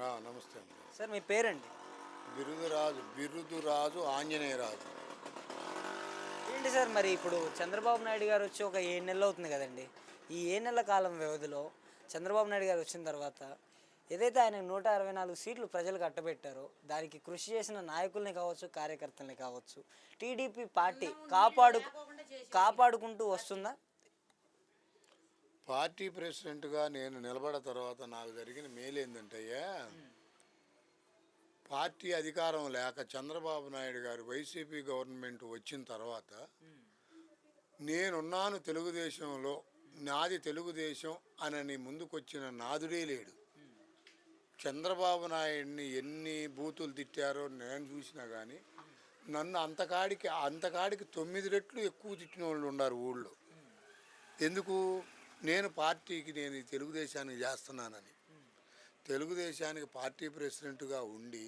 నమస్తే అండి. సార్ మీ పేరండి? బిరుదురాజు బిరుదురాజు ఆంజనేయరాజు. ఏంటి సార్ మరి ఇప్పుడు చంద్రబాబు నాయుడు గారు వచ్చి ఒక ఏడు నెలలు అవుతుంది కదండి. ఈ ఏ నెలల కాలం వ్యవధిలో చంద్రబాబు నాయుడు గారు వచ్చిన తర్వాత ఏదైతే ఆయన నూట అరవై నాలుగు సీట్లు ప్రజలకు అట్టబెట్టారో దానికి కృషి చేసిన నాయకుల్ని కావచ్చు కార్యకర్తల్ని కావచ్చు టీడీపీ పార్టీ కాపాడు కాపాడుకుంటూ వస్తుందా? పార్టీ ప్రెసిడెంట్గా నేను నిలబడ తర్వాత నాకు జరిగిన మేలు ఏంటంటే అయ్యా, పార్టీ అధికారం లేక చంద్రబాబు నాయుడు గారు వైసీపీ గవర్నమెంట్ వచ్చిన తర్వాత నేనున్నాను తెలుగుదేశంలో నాది తెలుగుదేశం అనని ముందుకొచ్చిన నాదుడే లేడు. చంద్రబాబు నాయుడిని ఎన్ని బూతులు తిట్టారో నేను చూసినా కానీ నన్ను అంతకాడికి అంతకాడికి తొమ్మిది రెట్లు ఎక్కువ తిట్టిన వాళ్ళు ఉన్నారు ఊళ్ళో. ఎందుకు? నేను పార్టీకి నేను తెలుగుదేశానికి చేస్తున్నానని. తెలుగుదేశానికి పార్టీ ప్రెసిడెంట్గా ఉండి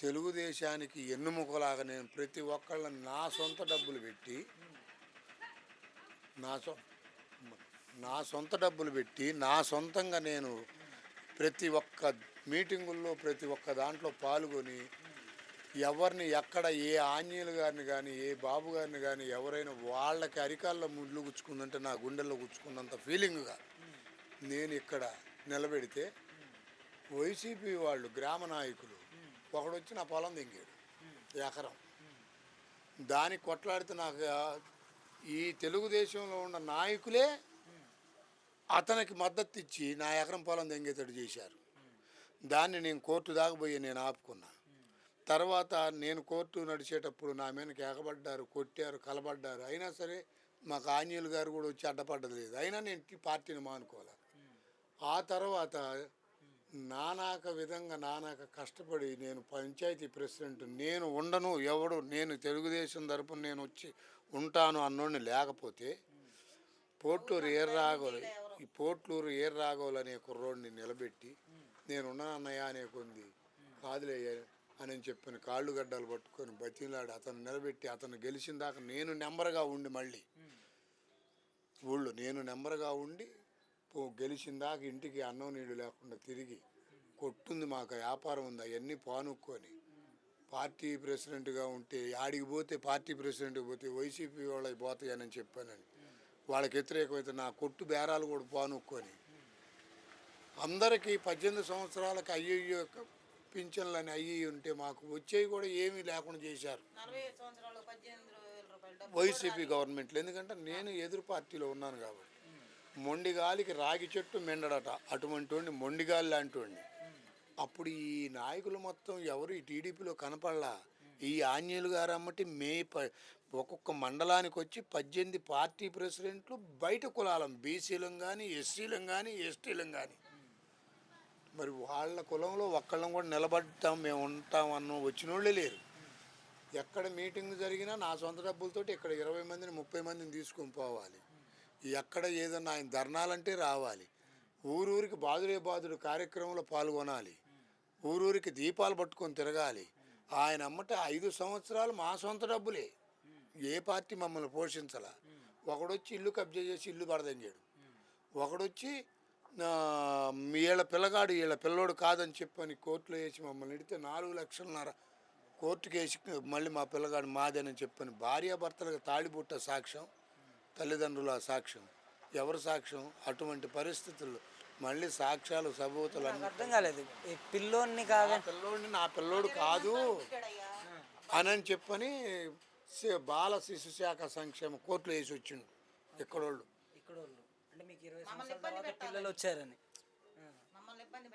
తెలుగుదేశానికి ఎన్నుముకలాగా నేను ప్రతి ఒక్కళ్ళని నా సొంత డబ్బులు పెట్టి నా సొ నా సొంత డబ్బులు పెట్టి నా సొంతంగా నేను ప్రతి ఒక్క మీటింగుల్లో ప్రతి ఒక్క దాంట్లో పాల్గొని ఎవరిని ఎక్కడ ఏ ఆంజనేయులు గారిని కానీ ఏ బాబు గారిని కానీ ఎవరైనా వాళ్ళకి అరికాల్లో ముళ్ళు గుచ్చుకుందంటే నా గుండెల్లో గుచ్చుకున్నంత ఫీలింగ్గా నేను ఇక్కడ నిలబెడితే వైసీపీ వాళ్ళు గ్రామ నాయకులు ఒకడొచ్చి నా పొలం దింగాడు ఎకరం. దానికి కొట్లాడితే నాకు ఈ తెలుగుదేశంలో ఉన్న నాయకులే అతనికి మద్దతు ఇచ్చి నా ఎకరం పొలం దెంగేతడు చేశారు. దాన్ని నేను కోర్టు దాకపోయి నేను ఆపుకున్నా. తర్వాత నేను కోర్టు నడిచేటప్పుడు నా మీద ఎగబడ్డారు కొట్టారు కలబడ్డారు. అయినా సరే మాకు ఆంజనేయులు గారు కూడా వచ్చి అడ్డపడ్డది లేదు. అయినా నేను ఈ పార్టీని మానుకోవాలి. ఆ తర్వాత నానాక విధంగా నానాక కష్టపడి నేను పంచాయతీ ప్రెసిడెంట్ నేను ఉండను ఎవడు నేను తెలుగుదేశం తరపున నేను వచ్చి ఉంటాను అన్నోడిని లేకపోతే పోట్లూరు ఏర్ రాఘవులు ఈ పోట్లూరు ఏర్ రాఘవులు అనే కుర్రోడిని నిలబెట్టి నేను ఉన్నాను అనే కొంది కాదులే అని చెప్పిన కాళ్ళు గడ్డలు పట్టుకొని బతిలాడి అతను నిలబెట్టి అతను గెలిచిన దాకా నేను నెంబర్గా ఉండి మళ్ళీ. ఊళ్ళో నేను నెంబర్గా ఉండి పో గెలిచిన దాకా ఇంటికి అన్నం నీళ్ళు లేకుండా తిరిగి కొట్టుంది మాకు వ్యాపారం ఉంది అవన్నీ పానుక్కొని. పార్టీ ప్రెసిడెంట్గా ఉంటే ఆడికి పోతే పార్టీ ప్రెసిడెంట్కి పోతే వైసీపీ వాళ్ళకి పోతాయని చెప్పానని. వాళ్ళకి వ్యతిరేకమైతే నా కొట్టు బేరాలు కూడా పానుక్కొని. అందరికీ పద్దెనిమిది సంవత్సరాలకు అయ్యయ్యో పింఛన్లని అయ్యి ఉంటే మాకు వచ్చేవి కూడా ఏమీ లేకుండా చేశారు. వైసీపీ గవర్నమెంట్లో. ఎందుకంటే నేను ఎదురు పార్టీలో ఉన్నాను కాబట్టి. మొండిగాలికి రాగి చెట్టు మెండడట. అటువంటి మొండిగాలి లాంటి అప్పుడు ఈ నాయకులు మొత్తం ఎవరు ఈ టీడీపీలో కనపడలా? ఈ ఆంజనేయులు గారు అమ్మటి మే ప ఒక్కొక్క మండలానికి వచ్చి పద్దెనిమిది పార్టీ ప్రెసిడెంట్లు బయట కులాలం. బీసీలం కానీ ఎస్సీలం కానీ ఎస్టీలం కానీ మరి వాళ్ళ కులంలో ఒక్కళ్ళం కూడా నిలబడతాం మేము ఉంటాం అన్న వచ్చిన వాళ్ళే లేరు. ఎక్కడ మీటింగ్ జరిగినా నా సొంత డబ్బులతోటి ఇక్కడ ఇరవై మందిని ముప్పై మందిని తీసుకొని పోవాలి. ఎక్కడ ఏదన్నా ఆయన ధర్నాలంటే రావాలి. ఊరూరికి బాదుడే బాదుడు కార్యక్రమంలో పాల్గొనాలి. ఊరూరికి దీపాలు పట్టుకొని తిరగాలి. ఆయన అమ్మట ఐదు సంవత్సరాలు మా సొంత డబ్బులే. ఏ పార్టీ మమ్మల్ని పోషించాల? ఒకడొచ్చి ఇల్లు కబ్జా చేసి ఇల్లు పడదంగాడు ఒకడొచ్చి ఆ, వీళ్ళ పిల్లగాడు వీళ్ళ పిల్లోడు కాదని చెప్పని కోర్టులో వేసి మమ్మల్ని ఇడితే నాలుగు లక్షలన్నర కోర్టుకి వేసి మళ్ళీ మా పిల్లగాడు మాదని చెప్పని భార్యాభర్తలకు తాళిబుట్ట సాక్ష్యం తల్లిదండ్రుల సాక్ష్యం. ఎవరు సాక్ష్యం? అటువంటి పరిస్థితుల్లో మళ్ళీ సాక్ష్యాలు సబూతులు అర్థం కాలేదు. ఈ పిల్లోన్ని కాగా నా పిల్లోడిని నా పిల్లోడు కాదు అని చెప్పని శి- బాల శిశు శాఖ సంక్షేమ కోర్టులో వేసి వచ్చిండు. ఎక్కడోళ్ళు ఇక్కడ వాళ్ళు అంటే మీకు ఇరవై సంవత్సరాల పిల్లలు వచ్చారని. Bueno,